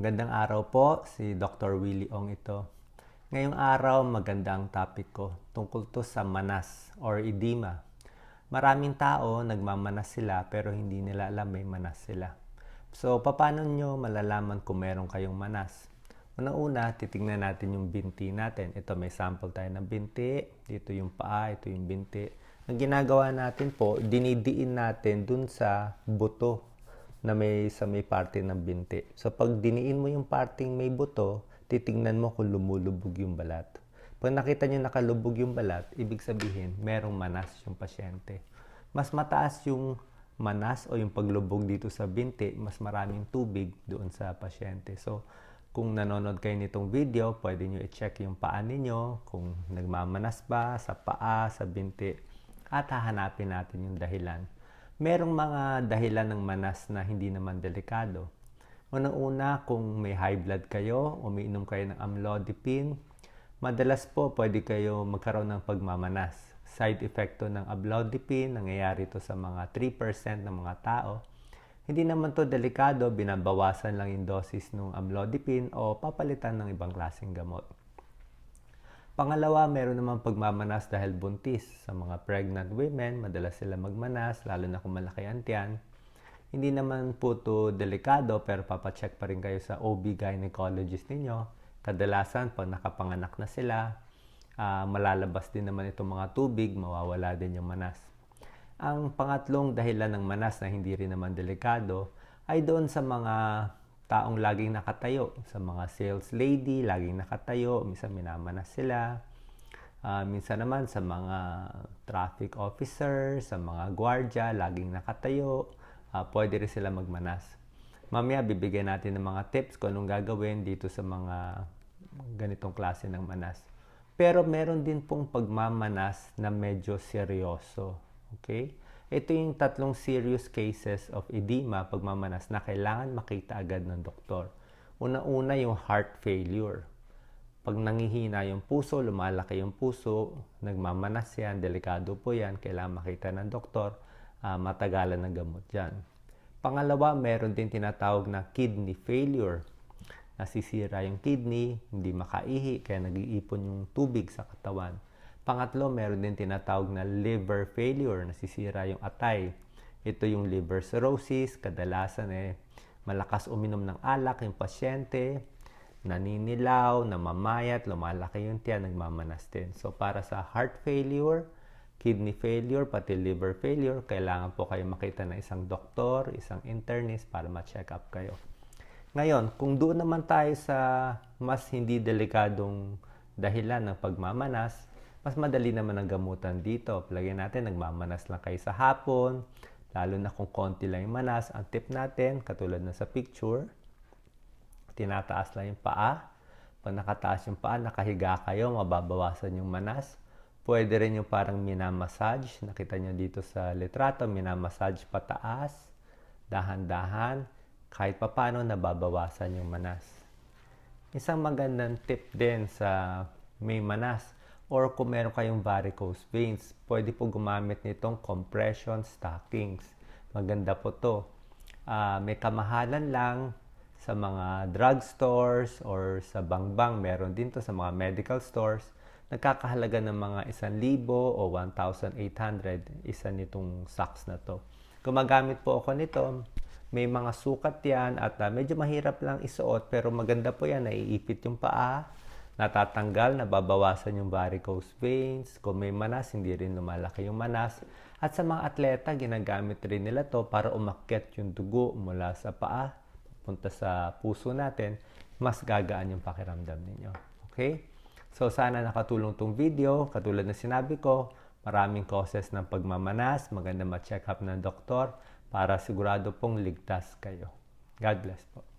Magandang araw po, si Dr. Willie Ong ito. Ngayong araw, maganda ang topic ko tungkol to sa manas or edema. Maraming tao, nagmamanas sila pero hindi nila alam may manas sila. So, paano nyo malalaman kung meron kayong manas? Una-una, titingnan natin yung binti natin. Ito may sample tayo ng binti. Dito yung paa, ito yung binti. Ang ginagawa natin po, dinidiin natin dun sa buto na may sa may parte ng binti. So pag diniin mo yung parting may buto, titingnan mo kung lumulubog yung balat. Pag nakita nyo nakalubog yung balat, ibig sabihin merong manas yung pasyente. Mas mataas yung manas o yung paglubog dito sa binti, mas maraming tubig doon sa pasyente. So kung nanonood kayo nitong video, pwede nyo i-check yung paa ninyo, kung nagmamanas ba sa paa, sa binti, at hahanapin natin yung dahilan merong mga dahilan ng manas na hindi naman delikado. Unang-una, kung may high blood kayo, umiinom kayo ng amlodipine, madalas po pwede kayo magkaroon ng pagmamanas. Side effect ng amlodipine, nangyayari to sa mga 3% ng mga tao. Hindi naman to delikado, binabawasan lang yung dosis ng amlodipine o papalitan ng ibang klaseng gamot. Pangalawa, meron naman pagmamanas dahil buntis. Sa mga pregnant women, madalas sila magmanas, lalo na kung malaki ang tiyan. Hindi naman po to delikado, pero papacheck pa rin kayo sa OB gynecologist ninyo. Kadalasan, pag nakapanganak na sila, uh, malalabas din naman itong mga tubig, mawawala din yung manas. Ang pangatlong dahilan ng manas na hindi rin naman delikado ay doon sa mga taong laging nakatayo. Sa mga sales lady, laging nakatayo. Minsan minamanas sila. Uh, minsan naman sa mga traffic officer, sa mga gwardya, laging nakatayo. Uh, pwede rin sila magmanas. Mamaya bibigyan natin ng mga tips kung anong gagawin dito sa mga ganitong klase ng manas. Pero meron din pong pagmamanas na medyo seryoso. Okay? Ito yung tatlong serious cases of edema, pagmamanas, na kailangan makita agad ng doktor. Una-una yung heart failure. Pag nangihina yung puso, lumalaki yung puso, nagmamanas yan, delikado po yan, kailangan makita ng doktor, uh, matagalan ng gamot dyan. Pangalawa, meron din tinatawag na kidney failure. Nasisira yung kidney, hindi makaihi, kaya nag-iipon yung tubig sa katawan Pangatlo, meron din tinatawag na liver failure, nasisira yung atay. Ito yung liver cirrhosis, kadalasan eh malakas uminom ng alak yung pasyente, naninilaw, namamayat, lumalaki yung tiyan, nagmamanas din. So para sa heart failure, kidney failure, pati liver failure, kailangan po kayo makita ng isang doktor, isang internist para ma-check up kayo. Ngayon, kung doon naman tayo sa mas hindi delikadong dahilan ng pagmamanas, mas madali naman ang gamutan dito. Lagyan natin, nagmamanas lang kayo sa hapon, lalo na kung konti lang yung manas. Ang tip natin, katulad na sa picture, tinataas lang yung paa. Pag nakataas yung paa, nakahiga kayo, mababawasan yung manas. Pwede rin yung parang minamassage. Nakita nyo dito sa litrato, minamassage pataas, dahan-dahan. Kahit papano, nababawasan yung manas. Isang magandang tip din sa may manas, or kung meron kayong varicose veins, pwede po gumamit nitong compression stockings. Maganda po to. Uh, may kamahalan lang sa mga drugstores or sa bangbang. Meron din to sa mga medical stores. Nagkakahalaga ng mga 1,000 o 1,800 isa nitong socks na to. Gumagamit po ako nito. May mga sukat yan at uh, medyo mahirap lang isuot pero maganda po yan. Naiipit yung paa natatanggal, nababawasan yung varicose veins. Kung may manas, hindi rin lumalaki yung manas. At sa mga atleta, ginagamit rin nila to para umakyat yung dugo mula sa paa, punta sa puso natin, mas gagaan yung pakiramdam ninyo. Okay? So, sana nakatulong tong video. Katulad na sinabi ko, maraming causes ng pagmamanas. Maganda ma-check up ng doktor para sigurado pong ligtas kayo. God bless po.